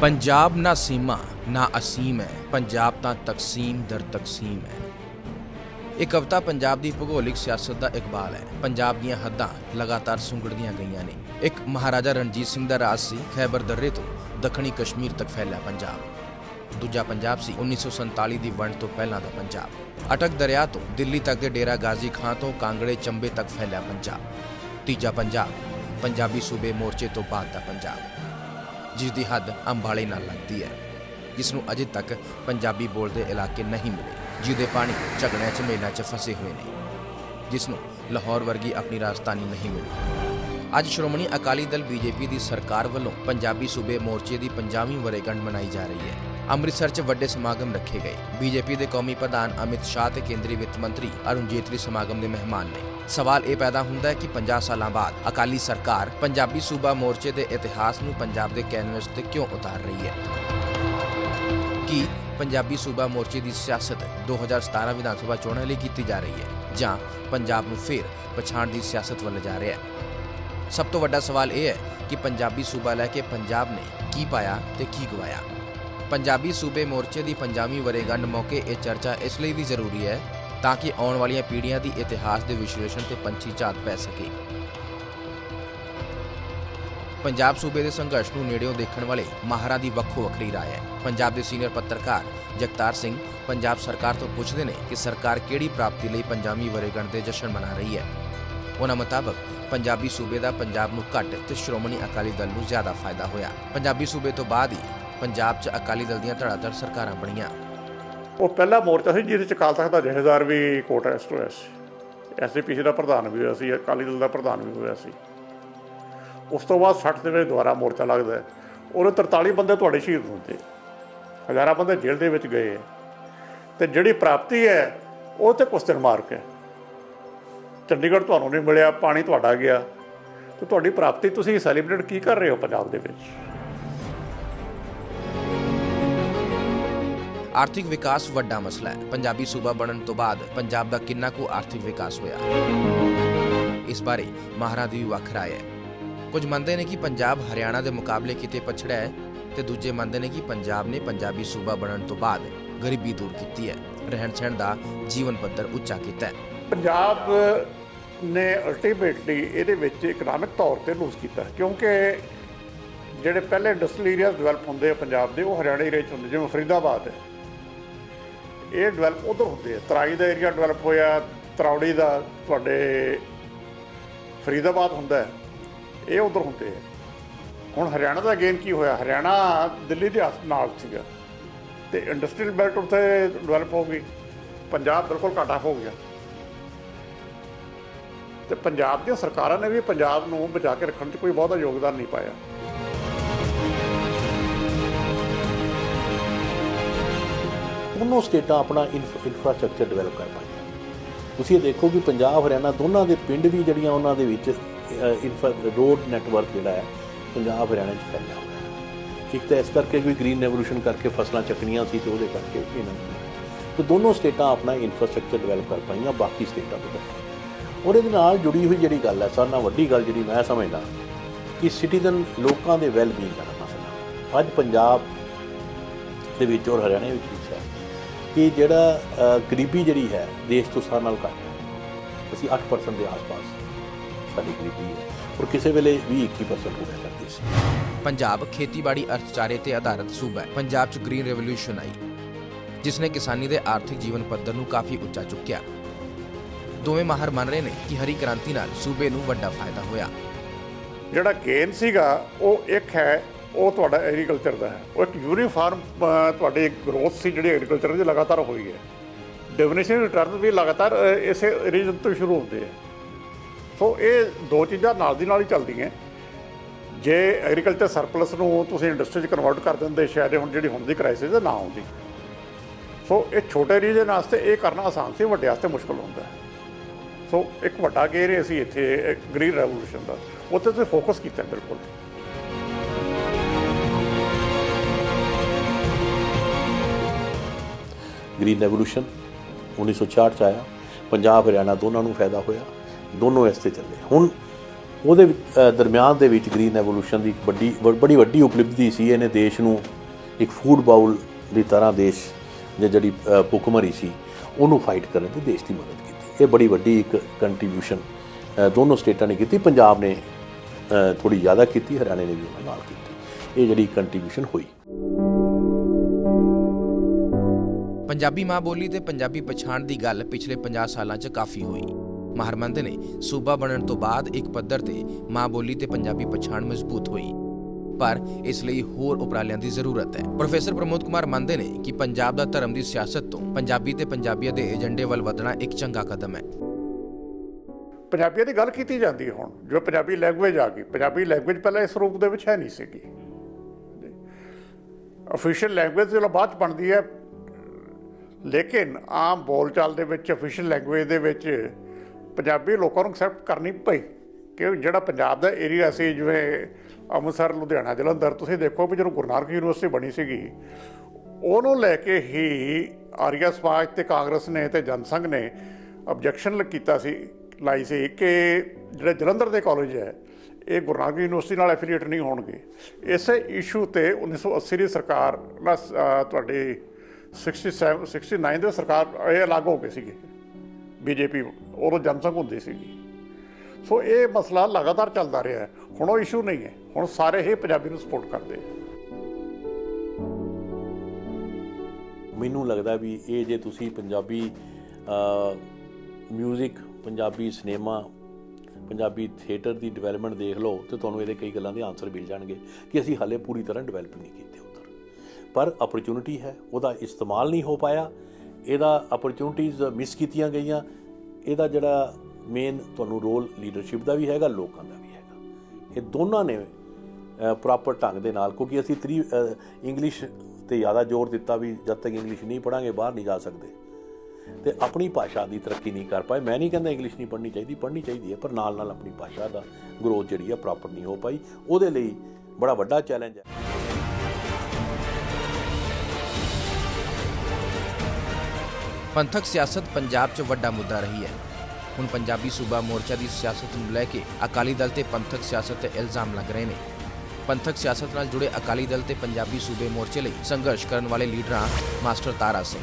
ਪੰਜਾਬ ਨਾ ਸੀਮਾ, ਨਾ ਅਸੀਮ ਹੈ। ਪੰਜਾਬ ਤਾਂ ਤਕਸੀਮ ਦਰ ਤਕਸੀਮ ਹੈ। ਇਹ ਕਵਿਤਾ ਪੰਜਾਬ ਦੀ ਭੂਗੋਲਿਕ ਸਿਆਸਤ ਦਾ ਇਕਬਾਲ ਹੈ। ਪੰਜਾਬ ਦੀਆਂ ਹੱਦਾਂ ਲਗਾਤਾਰ ਸੁੰਗੜਦੀਆਂ ਗਈਆਂ ਨੇ। ਇੱਕ ਮਹਾਰਾਜਾ ਰਣਜੀਤ ਸਿੰਘ ਦਾ ਰਾਜ ਸੀ, ਖੈਬਰ ਦਰੇ ਤੋਂ ਦੱਖਣੀ ਕਸ਼ਮੀਰ ਤੱਕ ਫੈਲਿਆ ਪੰਜਾਬ। ਦੂਜਾ ਪੰਜਾਬ ਸੀ 1947 ਦੀ ਵੰਡ ਤੋਂ ਪਹਿਲਾਂ ਦਾ ਪੰਜਾਬ। ਅਟਕ ਦਰਿਆ ਤੋਂ ਦਿੱਲੀ ਤੱਕ ਦੇ ਡੇਰਾ ਗਾਜ਼ੀ ਖਾਂ ਤੋਂ ਕਾਂਗੜੇ ਚੰਬੇ ਤੱਕ ਫੈਲਿਆ ਪੰਜਾਬ। ਤੀਜਾ ਪੰਜਾਬ, ਪੰਜਾਬੀ ਸੂਬੇ ਮੋਰਚੇ ਤੋਂ ਬਾਅਦ ਦਾ ਪੰਜਾਬ। ਜਿਸ ਦੀ ਹੱਦ ਅੰਬਾਲੇ ਨਾਲ ਲੱਗਦੀ ਹੈ। ਜਿਸ ਨੂੰ ਅਜੇ ਤੱਕ ਪੰਜਾਬੀ ਬੋਲਦੇ ਇਲਾਕੇ ਨਹੀਂ ਮਿਲੇ ਜਿਹਦੇ ਪਾਣੀ ਝਗੜਿਆਂ 'ਚ, ਮੇਲਿਆਂ 'ਚ ਫਸੇ ਹੋਏ ਨੇ। ਜਿਸ ਨੂੰ ਲਾਹੌਰ ਵਰਗੀ ਆਪਣੀ ਰਾਜਧਾਨੀ ਨਹੀਂ ਮਿਲੀ। ਅੱਜ ਸ਼੍ਰੋਮਣੀ ਅਕਾਲੀ ਦਲ ਬੀਜੇਪੀ ਦੀ ਸਰਕਾਰ ਵੱਲੋਂ ਪੰਜਾਬੀ ਸੂਬੇ ਮੋਰਚੇ ਦੀ 50ਵੀਂ ਵਰੇਗੰਢ ਮਨਾਈ ਜਾ ਰਹੀ ਹੈ। ਅੰਮ੍ਰਿਤਸਰ 'ਚ ਵੱਡੇ ਸਮਾਗਮ ਰੱਖੇ ਗਏ। ਬੀਜੇਪੀ ਦੇ ਕੌਮੀ ਪ੍ਰਧਾਨ ਅਮਿਤ ਸ਼ਾਹ ਤੇ ਕੇਂਦਰੀ ਵਿੱਤ ਮੰਤਰੀ ਅਰੁਣ ਜੇਤਲੀ ਸਮਾਗਮ ਦੇ ਮਹਿਮਾਨ ਨੇ। ਸਵਾਲ ਇਹ ਪੈਦਾ ਹੁੰਦਾ ਹੈ ਕਿ 50 ਸਾਲਾਂ ਬਾਅਦ ਅਕਾਲੀ ਸਰਕਾਰ ਪੰਜਾਬੀ ਸੂਬਾ ਮੋਰਚੇ ਦੇ ਇਤਿਹਾਸ ਨੂੰ ਪੰਜਾਬ ਦੇ ਕੈਨਵਸ ਤੇ ਕਿਉਂ ਉਤਾਰ ਰਹੀ ਹੈ? ਕੀ ਪੰਜਾਬੀ ਸੂਬਾ ਮੋਰਚੇ ਦੀ ਸਿਆਸਤ 2017 ਵਿਧਾਨ ਸਭਾ ਚੋਣਾਂ ਲਈ ਕੀਤੀ ਜਾ ਰਹੀ ਹੈ ਜਾਂ ਪੰਜਾਬ ਨੂੰ ਫੇਰ ਪਛਾਣ ਦੀ ਸਿਆਸਤ ਵੱਲ ਜਾ ਰਿਹਾ ਹੈ? ਸਭ ਤੋਂ ਵੱਡਾ ਸਵਾਲ ਇਹ ਹੈ ਕਿ ਪੰਜਾਬੀ ਸੂਬਾ ਲੈ ਕੇ ਪੰਜਾਬ ਨੇ ਕੀ ਪਾਇਆ ਤੇ ਕੀ ਗਵਾਇਆ? ਪੰਜਾਬੀ ਸੂਬੇ ਮੋਰਚੇ ਦੀ 50ਵੀਂ ਵਰੇਗੰਢ ਮੌਕੇ ਇਹ ਚਰਚਾ ਇਸ ਲਈ ਵੀ ਜ਼ਰੂਰੀ ਹੈ ਤਾਂ ਕਿ ਆਉਣ ਵਾਲੀਆਂ ਪੀੜ੍ਹੀਆਂ ਦੀ ਇਤਿਹਾਸ ਦੇ ਵਿਸ਼ਲੇਸ਼ਣ ਤੇ ਪੰਛੀ ਝਾਤ ਪੈ ਸਕੇ। ਪੰਜਾਬ ਸੂਬੇ ਦੇ ਸੰਘਰਸ਼ ਨੂੰ ਨੇੜਿਓਂ ਦੇਖਣ ਵਾਲੇ ਮਾਹਰਾਂ ਦੀ ਵੱਖੋ ਵੱਖਰੀ ਰਾਏ ਹੈ। ਪੰਜਾਬ ਦੇ ਸੀਨੀਅਰ ਪੱਤਰਕਾਰ ਜਗਤਾਰ ਸਿੰਘ ਪੰਜਾਬ ਸਰਕਾਰ ਤੋਂ ਪੁੱਛਦੇ ਨੇ ਕਿ ਸਰਕਾਰ ਕਿਹੜੀ ਪ੍ਰਾਪਤੀ ਲਈ ਪੰਜਾਬੀ ਵਰੇਗੰਢ ਦੇ ਜਸ਼ਨ ਮਨਾ ਰਹੀ ਹੈ। ਉਹਨਾਂ ਮੁਤਾਬਕ ਪੰਜਾਬੀ ਸੂਬੇ ਦਾ ਪੰਜਾਬ ਨੂੰ ਘੱਟ ਤੇ ਸ਼੍ਰੋਮਣੀ ਅਕਾਲੀ ਦਲ ਨੂੰ ਜ਼ਿਆਦਾ ਫਾਇਦਾ ਹੋਇਆ। ਪੰਜਾਬੀ ਸੂਬੇ ਤੋਂ ਬਾਅਦ ਹੀ ਪੰਜਾਬ 'ਚ ਅਕਾਲੀ ਦਲ ਦੀਆਂ ਧੜਾਧੜ ਸਰਕਾਰਾਂ ਬਣੀਆਂ। ਉਹ ਪਹਿਲਾ ਮੋਰਚਾ ਸੀ ਜਿਹਦੇ ਚ ਅਕਾਲ ਤਖਤ ਦਾ ਜਥੇਦਾਰ ਵੀ ਕੋਟ ਐਸਟ ਹੋਇਆ ਸੀ। ਐਸਜੀਪੀਸੀ ਦਾ ਪ੍ਰਧਾਨ ਵੀ ਹੋਇਆ ਸੀ, ਅਕਾਲੀ ਦਲ ਦਾ ਪ੍ਰਧਾਨ ਵੀ ਹੋਇਆ ਸੀ। ਉਸ ਤੋਂ ਬਾਅਦ 60 ਦੇ ਵਿੱਚ ਦੁਬਾਰਾ ਮੋਰਚਾ ਲੱਗਦਾ ਹੈ। ਉਹਦੇ 43 ਬੰਦੇ ਤੁਹਾਡੇ ਸ਼ਹੀਦ ਹੁੰਦੇ। ਹਜ਼ਾਰਾਂ ਬੰਦੇ ਜੇਲ੍ਹ ਦੇ ਵਿੱਚ ਗਏ ਹੈ। ਤੇ ਜਿਹੜੀ ਪ੍ਰਾਪਤੀ ਹੈ, ਉਹ ਤੇ ਕੁਸ਼ਤਨ ਮਾਰਕ ਹੈ। ਚੰਡੀਗੜ੍ਹ ਤੁਹਾਨੂੰ ਨਹੀਂ ਮਿਲਿਆ, ਪਾਣੀ ਤੁਹਾਡਾ ਗਿਆ। ਤੇ ਤੁਹਾਡੀ ਪ੍ਰਾਪਤੀ ਤੁਸੀਂ ਸੈਲੀਬ੍ਰੇਟ ਕੀ ਕਰ ਰਹੇ ਹੋ ਪੰਜਾਬ ਦੇ ਵਿੱਚ? ਆਰਥਿਕ ਵਿਕਾਸ ਵੱਡਾ ਮਸਲਾ ਹੈ। ਪੰਜਾਬੀ ਸੂਬਾ ਬਣਨ ਤੋਂ ਬਾਅਦ ਪੰਜਾਬ ਦਾ ਕਿੰਨਾ ਕੁ ਆਰਥਿਕ ਵਿਕਾਸ ਹੋਇਆ? ਇਸ ਬਾਰੇ ਮਹਾਰਾ ਦੀ ਵੀ ਵੱਖ ਰਾਏ ਹੈ। ਕੁਝ ਮੰਨਦੇ ਨੇ ਕਿ ਪੰਜਾਬ ਹਰਿਆਣਾ ਦੇ ਮੁਕਾਬਲੇ ਕਿਤੇ ਪਛੜਿਆ ਹੈ ਤੇ ਦੂਜੇ ਮੰਨਦੇ ਨੇ ਕਿ ਪੰਜਾਬ ਨੇ ਪੰਜਾਬੀ ਸੂਬਾ ਬਣਨ ਤੋਂ ਬਾਅਦ ਗਰੀਬੀ ਦੂਰ ਕੀਤੀ ਹੈ। ਰਹਿਣ ਸਹਿਣ ਦਾ ਜੀਵਨ ਪੱਧਰ ਉੱਚਾ ਕੀਤਾ ਹੈ। ਪੰਜਾਬ ਨੇ ਅਲਟੀਮੇਟਲੀ ਇਹਦੇ ਵਿੱਚ ਇਕਨੋਮਿਕ ਤੌਰ ਤੇ ਲੂਜ਼ ਕੀਤਾ ਕਿਉਂਕਿ ਜਿਹੜੇ ਪਹਿਲੇ ਇੰਡਸਟਰੀ ਏਰੀਆਜ਼ ਡਿਵੈਲਪ ਹੁੰਦੇ ਆ ਪੰਜਾਬ ਦੇ, ਉਹ ਹਰਿਆਣਾ ਏਰੀਆ 'ਚ ਹੁੰਦੇ, ਜਿਵੇਂ ਫਰੀਦਾਬਾਦ ਹੈ। ਇਹ ਡਿਵੈਲਪ ਉਧਰ ਹੁੰਦੇ ਆ। ਤਰਾਈ ਦਾ ਏਰੀਆ ਡਿਵੈਲਪ ਹੋਇਆ ਤਰੌੜੀ ਦਾ ਤੁਹਾਡੇ ਫਰੀਦਾਬਾਦ ਹੁੰਦਾ ਇਹ ਉਧਰ ਹੁੰਦੇ ਆ। ਹੁਣ ਹਰਿਆਣਾ ਦਾ ਗੇਨ ਕੀ ਹੋਇਆ? ਹਰਿਆਣਾ ਦਿੱਲੀ ਦੇ ਨਾਲ ਸੀਗਾ। ਤੇ ਇੰਡਸਟਰੀਅਲ ਬੈਲਟ ਉੱਥੇ ਡਿਵੈਲਪ ਹੋ ਗਈ। ਪੰਜਾਬ ਬਿਲਕੁਲ ਘਾਟਾ ਹੋ ਗਿਆ। ਤੇ ਪੰਜਾਬ ਦੀਆਂ ਸਰਕਾਰਾਂ ਨੇ ਵੀ ਪੰਜਾਬ ਨੂੰ ਬਚਾ ਕੇ ਰੱਖਣ 'ਚ ਕੋਈ ਬਹੁਤਾ ਯੋਗਦਾਨ ਨਹੀਂ ਪਾਇਆ। ਦੋਨੋਂ ਸਟੇਟਾਂ ਆਪਣਾ ਇਨਫਰਾਸਟ੍ਰਕਚਰ ਡਿਵੈਲਪ ਕਰ ਪਾਈਆਂ। ਤੁਸੀਂ ਇਹ ਦੇਖੋ ਕਿ ਪੰਜਾਬ, ਹਰਿਆਣਾ ਦੋਨਾਂ ਦੇ ਪਿੰਡ ਵੀ ਜਿਹੜੀਆਂ ਉਹਨਾਂ ਦੇ ਵਿੱਚ ਇਨਫਰਾ ਰੋਡ ਨੈਟਵਰਕ ਜਿਹੜਾ ਹੈ, ਪੰਜਾਬ, ਹਰਿਆਣਾ 'ਚ ਫੈਲਿਆ ਹੋਇਆ ਹੈ। ਇੱਕ ਤਾਂ ਇਸ ਕਰਕੇ ਵੀ ਗ੍ਰੀਨ ਰੈਵੋਲੂਸ਼ਨ ਕਰਕੇ ਫਸਲਾਂ ਚੱਕਣੀਆਂ ਸੀ ਤੇ ਉਹਦੇ ਕਰਕੇ ਇਹਨਾਂ ਨੂੰ ਤੇ ਦੋਨੋਂ ਸਟੇਟਾਂ ਆਪਣਾ ਇਨਫਰਾਸਟ੍ਰਕਚਰ ਡਿਵੈਲਪ ਕਰ ਪਾਈਆਂ, ਬਾਕੀ ਸਟੇਟਾਂ ਤੋਂ ਘੱਟ ਔਰ ਇਹਦੇ ਨਾਲ ਜੁੜੀ ਹੋਈ ਜਿਹੜੀ ਗੱਲ ਹੈ ਸਾਰਿਆਂ ਨਾਲ ਵੱਡੀ ਗੱਲ ਜਿਹੜੀ ਮੈਂ ਸਮਝਦਾ, ਕਿ ਸਿਟੀਜ਼ਨ ਲੋਕਾਂ ਦੇ ਵੈਲ ਬੀਇੰਗ ਦਾ ਮਸਲਾ ਅੱਜ ਪੰਜਾਬ ਦੇ ਵਿੱਚ ਔਰ ਹਰਿਆਣਾ ਵਿੱਚ ਵੀ ਹੈ ਕਿ ਜਿਹੜਾ ਗਰੀਬੀ ਜਿਹੜੀ ਹੈ ਦੇਸ਼ ਤੋਂ ਸਾਰਿਆਂ ਨਾਲ ਘੱਟ ਹੈ। ਅਸੀਂ 8% ਦੇ ਆਸ-ਪਾਸ ਸਾਡੀ ਗਰੀਬੀ ਹੈ ਔਰ ਕਿਸੇ ਵੇਲੇ 20-21% ਹੋਇਆ ਕਰਦੀ ਸੀ ਪੰਜਾਬ ਖੇਤੀਬਾੜੀ ਅਰਥਚਾਰੇ ਤੇ ਆਧਾਰਿਤ ਸੂਬਾ ਹੈ। ਪੰਜਾਬ 'ਚ ਗ੍ਰੀਨ ਰੈਵੋਲੂਸ਼ਨ ਆਈ ਜਿਸ ਨੇ ਕਿਸਾਨੀ ਦੇ ਆਰਥਿਕ ਜੀਵਨ ਪੱਧਰ ਨੂੰ ਕਾਫੀ ਉੱਚਾ ਚੁੱਕਿਆ। ਦੋਵੇਂ ਮਾਹਰ ਮੰਨ ਰਹੇ ਨੇ ਕਿ ਹਰੀ ਕ੍ਰਾਂਤੀ ਨਾਲ ਸੂਬੇ ਨੂੰ ਵੱਡਾ ਫਾਇਦਾ ਹੋਇਆ। ਜਿਹੜਾ ਗੇਨ ਸੀਗਾ ਉਹ ਇੱਕ ਹੈ ਉਹ ਤੁਹਾਡਾ ਐਗਰੀਕਲਚਰ ਦਾ ਹੈ। ਉਹ ਇੱਕ ਯੂਨੀਫਾਰਮ ਅ, ਤੁਹਾਡੀ ਗਰੋਥ ਸੀ ਜਿਹੜੀ ਐਗਰੀਕਲਚਰ ਦੀ ਲਗਾਤਾਰ ਹੋਈ ਹੈ। ਡੈਫੀਨੇਸ਼ਨ ਰਿਟਰਨ ਵੀ ਲਗਾਤਾਰ ਇਸੇ ਰੀਜਨ ਤੋਂ ਸ਼ੁਰੂ ਹੁੰਦੇ ਆ ਸੋ ਇਹ ਦੋ ਚੀਜ਼ਾਂ ਨਾਲ ਦੀ ਨਾਲ ਹੀ ਚੱਲਦੀਆਂ। ਜੇ ਐਗਰੀਕਲਚਰ ਸਰਪਲਸ ਨੂੰ ਤੁਸੀਂ ਇੰਡਸਟਰੀ 'ਚ ਕਨਵਰਟ ਕਰ ਦਿੰਦੇ ਸ਼ਾਇਦ ਹੁਣ ਜਿਹੜੀ ਹੁਣ ਦੀ ਕ੍ਰਾਈਸਿਸ ਨਾ ਆਉਂਦੀ। ਸੋ ਇਹ ਛੋਟੇ ਰੀਜਨ ਵਾਸਤੇ ਇਹ ਕਰਨਾ ਆਸਾਨ ਸੀ ਵੱਡੇ ਵਾਸਤੇ ਮੁਸ਼ਕਲ ਹੁੰਦਾ ਸੋ ਇੱਕ ਵੱਡਾ ਗੇਰ ਅਸੀਂ ਇੱਥੇ ਗ੍ਰੀਨ ਰੈਵੋਲੂਸ਼ਨ ਦਾ। ਉੱਥੇ ਤੇ ਫੋਕਸ ਕੀਤਾ ਬਿਲਕੁਲ। ਗ੍ਰੀਨ ਰੈਵੋਲੂਸ਼ਨ 1966 ਚ ਆਇਆ। ਪੰਜਾਬ ਹਰਿਆਣਾ ਦੋਨਾਂ ਨੂੰ ਫਾਇਦਾ ਹੋਇਆ। ਦੋਨੋਂ ਇਸ ਤੇ ਚੱਲੇ। ਹੁਣ ਉਹਦੇ ਦਰਮਿਆਨ ਦੇ ਵਿੱਚ ਗ੍ਰੀਨ ਐਵੋਲੂਸ਼ਨ ਦੀ ਇੱਕ ਵੱਡੀ ਬ- ਬੜੀ ਵੱਡੀ ਉਪਲਬਧੀ ਸੀ। ਇਹਨੇ ਦੇਸ਼ ਨੂੰ ਇੱਕ ਫੂਡ ਬਾਉਲ ਦੀ ਤਰ੍ਹਾਂ ਦੇਸ਼ ਦੇ ਜਿਹੜੀ ਅ, ਭੁੱਖਮਰੀ ਸੀ ਉਹਨੂੰ ਫਾਈਟ ਕਰਨ ਦੀ ਦੇਸ਼ ਦੀ ਮਦਦ ਕੀਤੀ। ਇਹ ਬੜੀ ਵੱਡੀ ਇੱਕ ਕੰਟਰੀਬਿਊਸ਼ਨ ਦੋਨੋਂ ਸਟੇਟਾਂ ਨੇ ਕੀਤੀ। ਪੰਜਾਬ ਨੇ ਥੋੜੀ ਜ਼ਿਆਦਾ ਕੀਤੀ ਹਰਿਆਣੇ ਨੇ ਵੀ ਉਹਨਾਂ ਨਾਲ ਕੀਤੀ। ਇਹ ਜਿਹੜੀ ਕੰਟਰੀਬਿਊਸ਼ਨ ਹੋਈ। ਪੰਜਾਬੀ ਮਾਂ ਬੋਲੀ ਤੇ ਪੰਜਾਬੀ ਪਛਾਣ ਦੀ ਗੱਲ ਪਿਛਲੇ 50 ਸਾਲਾਂ 'ਚ ਕਾਫੀ ਹੋਈ। ਮਹਰਮੰਦ ਨੇ ਸੂਬਾ ਬਣਨ ਤੋਂ ਬਾਅਦ ਇੱਕ ਪੱਧਰ ਤੇ ਮਾਂ ਬੋਲੀ ਤੇ ਪੰਜਾਬੀ ਪਛਾਣ ਮਜ਼ਬੂਤ ਹੋਈ। ਪਰ ਇਸ ਲਈ ਹੋਰ ਉਪਰਾਲਿਆਂ ਦੀ ਜ਼ਰੂਰਤ ਹੈ। ਪ੍ਰੋਫੈਸਰ ਪ੍ਰਮੋਦ ਕੁਮਾਰ ਮੰਨਦੇ ਨੇ ਕਿ ਪੰਜਾਬ ਦਾ ਧਰਮ ਦੀ ਸਿਆਸਤ ਤੋਂ ਪੰਜਾਬੀ ਤੇ ਪੰਜਾਬੀਅਤ ਦੇ ਏਜੰਡੇ ਵੱਲ ਵਧਣਾ ਇੱਕ ਚੰਗਾ ਕਦਮ ਹੈ। ਪੰਜਾਬੀਆਂ ਦੀ ਗੱਲ ਕੀਤੀ ਜਾਂਦੀ ਹੁਣ, ਜੋ ਪੰਜਾਬੀ ਲੈਂਗੁਏਜ ਆ ਗਈ। ਪੰਜਾਬੀ ਲੈਂਗੁਏਜ ਪਹਿਲਾਂ ਇਸ ਰੂਪ ਦੇ ਵਿੱਚ ਹੈ ਨਹੀਂ ਸੀਗੀ। ਅਫੀਸ਼ੀਅਲ ਲੈਂਗੁਏਜ ਜਦੋਂ ਬਾਅਦ 'ਚ ਬਣਦੀ ਹੈ ਲੇਕਿਨ ਆਮ ਬੋਲਚਾਲ ਦੇ ਵਿੱਚ ਅਫੀਸ਼ੀਅਲ ਲੈਂਗੁਏਜ ਦੇ ਵਿੱਚ ਪੰਜਾਬੀ ਲੋਕਾਂ ਨੂੰ ਐਕਸੈਪਟ ਕਰਨੀ ਪਈ ਕਿ ਜਿਹੜਾ ਪੰਜਾਬ ਦਾ ਏਰੀਆ ਸੀ, ਜਿਵੇਂ ਅੰਮ੍ਰਿਤਸਰ, ਲੁਧਿਆਣਾ, ਜਲੰਧਰ, ਤੁਸੀਂ ਦੇਖੋ ਵੀ ਜਦੋਂ ਗੁਰੂ ਨਾਨਕ ਯੂਨੀਵਰਸਿਟੀ ਬਣੀ ਸੀਗੀ, ਉਹਨੂੰ ਲੈ ਕੇ ਹੀ ਆਰੀਆ ਸਮਾਜ ਤੇ ਕਾਂਗਰਸ ਨੇ ਤੇ ਜਨਸੰਘ ਨੇ ਆਬਜੈਕਸ਼ਨ ਕੀਤਾ ਸੀ, ਲਾਈ ਸੀ ਕਿ ਜਿਹੜੇ ਜਲੰਧਰ ਦੇ ਕਾਲਜ ਹੈ, ਇਹ ਗੁਰੂ ਨਾਨਕ ਯੂਨੀਵਰਸਿਟੀ ਨਾਲ ਐਫੀਲੀਏਟ ਨਹੀਂ ਹੋਣਗੇ। ਇਸੇ ਇਸ਼ੂ ਤੇ 1980 ਦੀ ਸਰਕਾਰ ਨਾਲ ਤੁਹਾਡੀ 67 69 ਦੇ ਸਰਕਾਰ ਇਹ ਅਲੱਗ ਹੋ ਗਏ ਸੀਗੇ। ਬੀਜੇਪੀ ਉਦੋਂ ਜਨਸੰਘ ਹੁੰਦੀ ਸੀਗੀ। ਸੋ ਇਹ ਮਸਲਾ ਲਗਾਤਾਰ ਚੱਲਦਾ ਰਿਹਾ ਹੈ। ਹੁਣ ਉਹ ਇਸ਼ੂ ਨਹੀਂ ਹੈ। ਹੁਣ ਸਾਰੇ ਹੀ ਪੰਜਾਬੀ ਨੂੰ ਸਪੋਰਟ ਕਰਦੇ ਆ ਮੈਨੂੰ ਲੱਗਦਾ ਵੀ ਇਹ ਜੇ ਤੁਸੀਂ Punjabi music Punjabi cinema Punjabi theatre ਦੀ ਡਿਵੈਲਪਮੈਂਟ ਦੇਖ ਲਓ, ਤੇ ਤੁਹਾਨੂੰ ਇਹਦੇ ਕਈ ਗੱਲਾਂ ਦੇ ਆਨਸਰ ਮਿਲ ਜਾਣਗੇ ਕਿ ਅਸੀਂ ਹਾਲੇ ਪੂਰੀ ਤਰ੍ਹਾਂ ਡਿਵੈਲਪ ਨਹੀਂ ਕੀਤੇ। ਪਰ ਓਪਰਚ्युनिटी ਹੈ, ਉਹਦਾ ਇਸਤੇਮਾਲ ਨਹੀਂ ਹੋ ਪਾਇਆ। ਇਹਦਾ ਓਪਰਚ्युनिटीज ਮਿਸ ਕੀਤੀਆਂ ਗਈਆਂ। ਇਹਦਾ ਜਿਹੜਾ ਮੇਨ ਤੁਹਾਨੂੰ ਰੋਲ ਲੀਡਰਸ਼ਿਪ ਦਾ ਵੀ ਹੈਗਾ, ਲੋਕਾਂ ਦਾ ਵੀ ਹੈਗਾ। ਇਹ ਦੋਨਾਂ ਨੇ ਪ੍ਰੋਪਰ ਢੰਗ ਦੇ ਨਾਲ, ਕਿਉਂਕਿ ਅਸੀਂ ਤਰੀ ਇੰਗਲਿਸ਼ ਤੇ ਜ਼ਿਆਦਾ ਜ਼ੋਰ ਦਿੱਤਾ ਵੀ ਜਦ ਤੱਕ ਇੰਗਲਿਸ਼ ਨਹੀਂ ਪੜਾਂਗੇ ਬਾਹਰ ਨਹੀਂ ਜਾ ਸਕਦੇ। ਤੇ ਆਪਣੀ ਭਾਸ਼ਾ ਦੀ ਤਰੱਕੀ ਨਹੀਂ ਕਰ ਪਾਏ। ਮੈਂ ਨਹੀਂ ਕਹਿੰਦਾ ਇੰਗਲਿਸ਼ ਨਹੀਂ ਪੜ੍ਹਨੀ ਚਾਹੀਦੀ ਪੜ੍ਹਨੀ ਚਾਹੀਦੀ ਹੈ, ਪਰ ਨਾਲ ਨਾਲ ਆਪਣੀ ਭਾਸ਼ਾ ਦਾ ਗਰੋਥ ਜਿਹੜੀ ਹੈ ਪ੍ਰੋਪਰ ਨਹੀਂ ਹੋ ਪਾਈ। ਉਹਦੇ ਲਈ ਬੜਾ ਵੱਡਾ ਚੈਲੰਜ ਹੈ। ਪੰਥਕ ਸਿਆਸਤ ਪੰਜਾਬ 'ਚ ਵੱਡਾ ਮੁੱਦਾ ਰਹੀ ਹੈ। ਹੁਣ ਪੰਜਾਬੀ ਸੂਬਾ ਮੋਰਚਾ ਦੀ ਸਿਆਸਤ ਨੂੰ ਲੈ ਕੇ ਅਕਾਲੀ ਦਲ ਤੇ ਪੰਥਕ ਸਿਆਸਤ ਤੇ ਇਲਜ਼ਾਮ ਲੱਗ ਰਹੇ ਨੇ। ਪੰਥਕ ਸਿਆਸਤ ਨਾਲ ਜੁੜੇ ਅਕਾਲੀ ਦਲ ਤੇ ਪੰਜਾਬੀ ਸੂਬੇ ਮੋਰਚੇ ਲਈ ਸੰਘਰਸ਼ ਕਰਨ ਵਾਲੇ ਲੀਡਰਾਂ ਮਾਸਟਰ ਤਾਰਾ ਸਿੰਘ,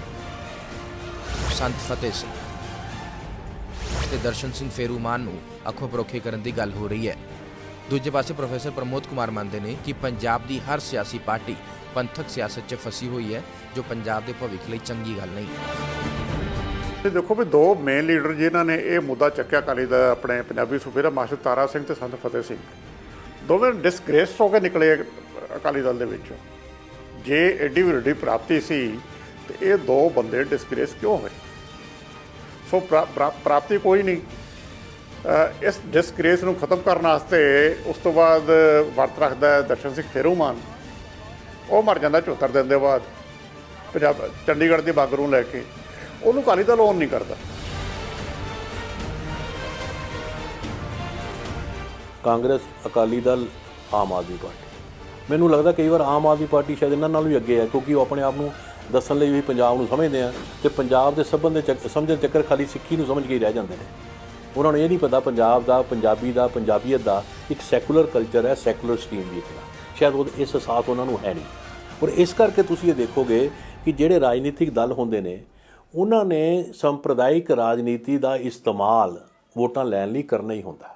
ਸੰਤ ਫਤਿਹ ਸਿੰਘ ਤੇ ਦਰਸ਼ਨ ਸਿੰਘ ਫੇਰੂਮਾਨ ਨੂੰ ਅੱਖੋਂ ਪਰੋਖੇ ਕਰਨ ਦੀ ਗੱਲ ਹੋ ਰਹੀ ਹੈ। ਦੂਜੇ ਪਾਸੇ ਪ੍ਰੋਫੈਸਰ ਪ੍ਰਮੋਦ ਕੁਮਾਰ ਮੰਨਦੇ ਨੇ ਕਿ ਪੰਜਾਬ ਦੀ ਹਰ ਸਿਆਸੀ ਪਾਰਟੀ ਪੰਥਕ ਸਿਆਸਤ 'ਚ ਫਸੀ ਹੋਈ ਹੈ, ਜੋ ਪੰਜਾਬ ਦੇ ਭਵਿੱਖ ਲਈ ਚੰਗੀ ਗੱਲ ਨਹੀਂ। ਤੇ ਦੇਖੋ ਵੀ ਦੋ ਮੇਨ ਲੀਡਰ ਜਿਨ੍ਹਾਂ ਨੇ ਇਹ ਮੁੱਦਾ ਚੱਕਿਆ ਅਕਾਲੀ ਦਾ ਆਪਣੇ ਪੰਜਾਬੀ ਸੂਬੇ ਦਾ ਮਾਸਟਰ ਤਾਰਾ ਸਿੰਘ ਤੇ ਸੰਤ ਫਤਿਹ ਸਿੰਘ। ਦੋਵੇਂ ਡਿਸਗ੍ਰੇਸ ਹੋ ਕੇ ਨਿਕਲੇ ਅਕਾਲੀ ਦਲ ਦੇ ਵਿੱਚੋਂ। ਜੇ ਐਡੀ ਵੱਡੀ ਪ੍ਰਾਪਤੀ ਸੀ, ਤੇ ਇਹ ਦੋ ਬੰਦੇ ਡਿਸਗ੍ਰੇਸ ਕਿਉਂ ਹੋਏ? ਸੋ ਪ੍ਰਾ- ਪ੍ਰਾ- ਪ੍ਰਾਪਤੀ ਕੋਈ ਨਹੀਂ। ਇਸ ਡਿਸਗ੍ਰੇਸ ਨੂੰ ਖਤਮ ਕਰਨ ਵਾਸਤੇ ਉਸ ਤੋਂ ਬਾਅਦ ਵਰਤ ਰੱਖਦਾ ਦਰਸ਼ਨ ਸਿੰਘ ਫੇਰੂਮਾਨ ਉਹ ਮਰ ਜਾਂਦਾ 74 ਦਿਨ ਦੇ ਬਾਅਦ। ਪੰਜਾਬ, ਚੰਡੀਗੜ੍ਹ ਦੀ ਬਾਗ ਲੈ ਕੇ। ਉਹਨੂੰ ਅਕਾਲੀ ਦਲ ਓਨ ਨਹੀਂ ਕਰਦਾ। ਕਾਂਗਰਸ, ਅਕਾਲੀ ਦਲ, ਆਮ ਆਦਮੀ ਪਾਰਟੀ। ਮੈਨੂੰ ਲੱਗਦਾ ਕਈ ਵਾਰ ਆਮ ਆਦਮੀ ਪਾਰਟੀ ਸ਼ਾਇਦ ਇਹਨਾਂ ਨਾਲ ਵੀ ਅੱਗੇ ਹੈ, ਕਿਉਂਕਿ ਉਹ ਆਪਣੇ ਆਪ ਨੂੰ ਦੱਸਣ ਲਈ ਵੀ ਪੰਜਾਬ ਨੂੰ ਸਮਝਦੇ ਆ ਤੇ ਪੰਜਾਬ ਦੇ ਸਬੰਧ ਦੇ ਚੱਕ- ਸਮਝਣ ਚੱਕਰ ਖਾਲੀ ਸਿੱਖੀ ਨੂੰ ਸਮਝ ਕੇ ਰਹਿ ਜਾਂਦੇ ਨੇ। ਉਹਨਾਂ ਨੂੰ ਇਹ ਨਹੀਂ ਪਤਾ ਪੰਜਾਬ ਦਾ, ਪੰਜਾਬੀ ਦਾ, ਪੰਜਾਬੀਅਤ ਦਾ ਇੱਕ ਸੈਕੂਲਰ ਕਲਚਰ ਹੈ ਸੈਕੂਲਰ ਸਟ੍ਰੀਮ ਵੀ ਇੱਕ ਦਾ। ਸ਼ਾਇਦ ਉਹ ਇਸ ਅਹਿਸਾਸ ਉਹਨਾਂ ਨੂੰ ਹੈ ਨਹੀਂ। ਔਰ ਇਸ ਕਰਕੇ ਤੁਸੀਂ ਇਹ ਦੇਖੋਗੇ ਕਿ ਜਿਹੜੇ ਰਾਜਨੀਤਿਕ ਦਲ ਹੁੰਦੇ ਨੇ ਉਹਨਾਂ ਨੇ ਸੰਪਰਦਾਇਕ ਰਾਜਨੀਤੀ ਦਾ ਇਸਤੇਮਾਲ ਵੋਟਾਂ ਲੈਣ ਲਈ ਕਰਨਾ ਹੀ ਹੁੰਦਾ।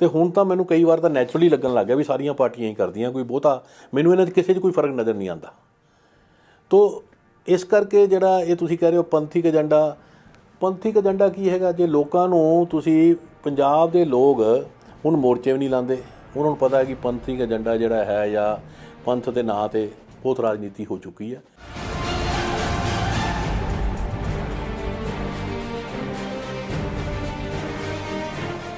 ਤੇ ਹੁਣ ਤਾਂ ਮੈਨੂੰ ਕਈ ਵਾਰ ਤਾਂ ਨੈਚੁਰਲੀ ਲੱਗਣ ਲੱਗ ਗਿਆ ਵੀ ਸਾਰੀਆਂ ਪਾਰਟੀਆਂ ਹੀ ਕਰਦੀਆਂ, ਕੋਈ ਬਹੁਤਾ, ਮੈਨੂੰ ਇਹਨਾਂ 'ਚ ਕਿਸੇ 'ਚ ਕੋਈ ਫ਼ਰਕ ਨਜ਼ਰ ਨਹੀਂ ਆਉਂਦਾ। ਤੋ ਇਸ ਕਰਕੇ ਜਿਹੜਾ ਇਹ ਤੁਸੀਂ ਕਹਿ ਰਹੇ ਹੋ ਪੰਥਿਕ ਏਜੰਡਾ ਪੰਥਿਕ ਏਜੰਡਾ ਕੀ ਹੈਗਾ? ਜੇ ਲੋਕਾਂ ਨੂੰ ਤੁਸੀਂ ਪੰਜਾਬ ਦੇ ਲੋਕ ਹੁਣ ਮੋਰਚੇ ਵੀ ਨਹੀਂ ਲਾਉਂਦੇ, ਉਹਨਾਂ ਨੂੰ ਪਤਾ ਹੈ ਕਿ ਪੰਥਿਕ ਏਜੰਡਾ ਜਿਹੜਾ ਹੈ ਜਾਂ ਪੰਥ ਦੇ ਨਾਂ ਤੇ ਬਹੁਤ ਰਾਜਨੀਤੀ ਹੋ ਚੁੱਕੀ ਹੈ।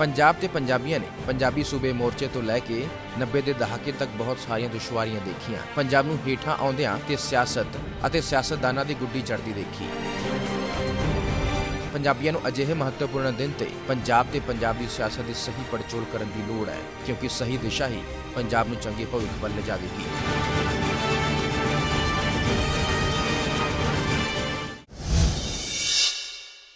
ਪੰਜਾਬ ਤੇ ਪੰਜਾਬੀਆਂ ਨੇ ਪੰਜਾਬੀ ਸੂਬੇ ਮੋਰਚੇ ਤੋਂ ਲੈ ਕੇ 90 ਦੇ ਦਹਾਕੇ ਤੱਕ ਬਹੁਤ ਸਾਰੀਆਂ ਦੁਸ਼ਵਾਰੀਆਂ ਦੇਖੀਆਂ। ਪੰਜਾਬ ਨੂੰ ਹੇਠਾਂ ਆਉਂਦਿਆਂ ਤੇ ਸਿਆਸਤ ਅਤੇ ਸਿਆਸਤਦਾਨਾਂ ਦੀ ਗੁੱਡੀ ਚੜਦੀ ਦੇਖੀ। ਪੰਜਾਬੀਆਂ ਨੂੰ ਅਜਿਹੇ ਮਹੱਤਵਪੂਰਨ ਦਿਨ ਤੇ ਪੰਜਾਬ ਤੇ ਪੰਜਾਬ ਦੀ ਸਿਆਸਤ ਦੀ ਸਹੀ ਪੜਚੋਲ ਕਰਨ ਦੀ ਲੋੜ ਹੈ, ਕਿਉਂਕਿ ਸਹੀ ਦਿਸ਼ਾ ਹੀ ਪੰਜਾਬ ਨੂੰ ਚੰਗੇ ਭਵਿੱਖ ਵੱਲ ਲਿਜਾਵੇਗੀ